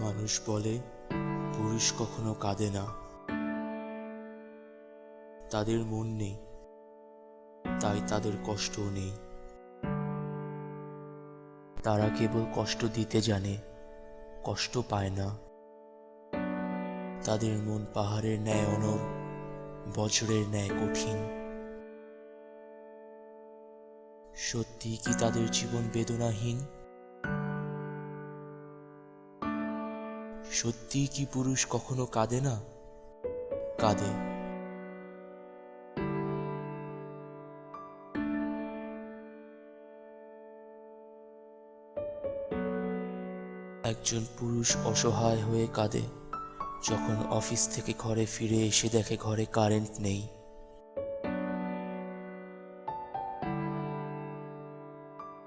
মানুষ বলে, পুরুষ কখনো কাঁদে না। তাদের মন নেই, তাই তাদের কষ্টও নেই। তারা কেবল কষ্ট দিতে জানে, কষ্ট পায় না। তাদের মন পাহাড়ের ন্যায় অনর বজ্রের ন্যায় কঠিন। সত্যি কি তাদের জীবন বেদনাহীন? সত্যি কি পুরুষ কখনো কাঁদে না? কাঁদে। একজন পুরুষ অসহায় হয়ে কাঁদে, যখন অফিস থেকে ঘরে ফিরে এসে দেখে ঘরে কারেন্ট নেই।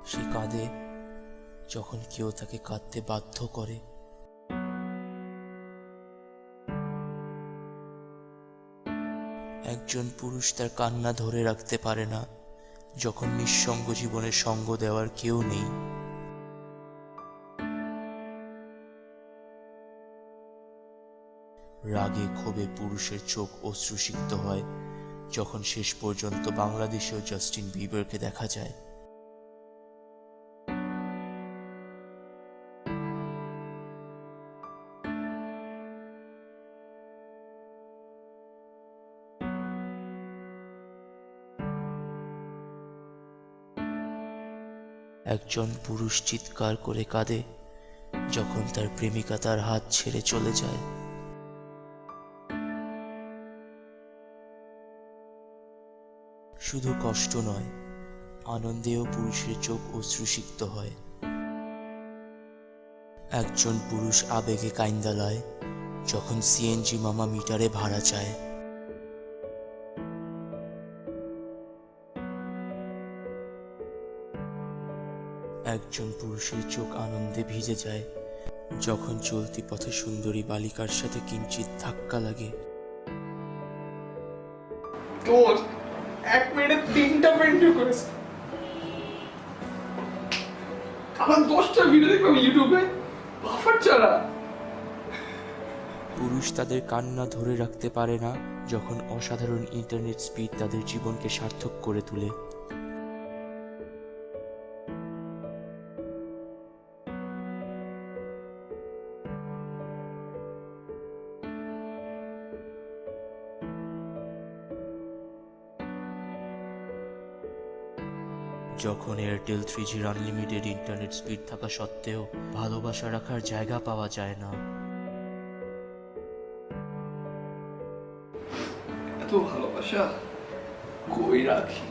সে কাঁদে, যখন কেউ তাকে কাঁদতে বাধ্য করে। একজন পুরুষ তার কান্না ধরে রাখতে পারে না, যখন নিঃসঙ্গ জীবনে সঙ্গ দেওয়ার কেউ নেই। রাগে ক্ষোভে পুরুষের চোখ অশ্রুসিক্ত হয়, যখন শেষ পর্যন্ত বাংলাদেশেও জাস্টিন বিবারকে দেখা যায়। একজন পুরুষ চিৎকার করে কাঁদে যখন তার প্রেমিকা তার হাত ছেড়ে চলে যায়। শুধু কষ্ট নয়, আনন্দেও পুরুষের চোখ অশ্রুসিক্ত হয়। একজন পুরুষ আবেগে কাইন্দালায়, যখন সিএনজি মামা মিটারে ভাড়া চায়। একজন পুরুষের চোখ আনন্দে ভিজে যায়। যখন চলতি পথে সুন্দরী বালিকার সাথে কিঞ্চিত ধাক্কা লাগে। তোর এক মিনিটে তিনটা ফ্রেন্ড রিকোয়েস্ট আমার দশটা ভিডিও দেখলাম ইউটিউবে বাফার ছাড়া পুরুষ তাদের কান্না ধরে রাখতে পারে না যখন অসাধারণ ইন্টারনেট স্পিড তাদের জীবনকে সার্থক করে তোলে। যখন এয়ারটেল থ্রি জির আনলিমিটেড ইন্টারনেট স্পিড থাকা সত্ত্বেও ভালোবাসা রাখার জায়গা পাওয়া যায় না। এত ভালোবাসা কই রাখি?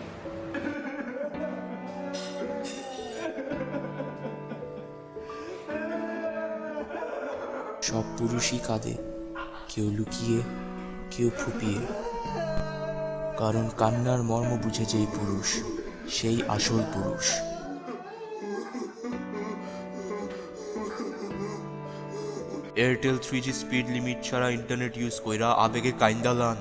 সব পুরুষই কাঁদে কেউ লুকিয়ে কেউ ফুপিয়ে। কারণ কান্নার মর্ম বুঝে যেই পুরুষ। সেই আসল পুরুষ। Airtel three G speed limit ছাড়া ইন্টারনেট ইউজ কইরা আবেগে কাইন্দালান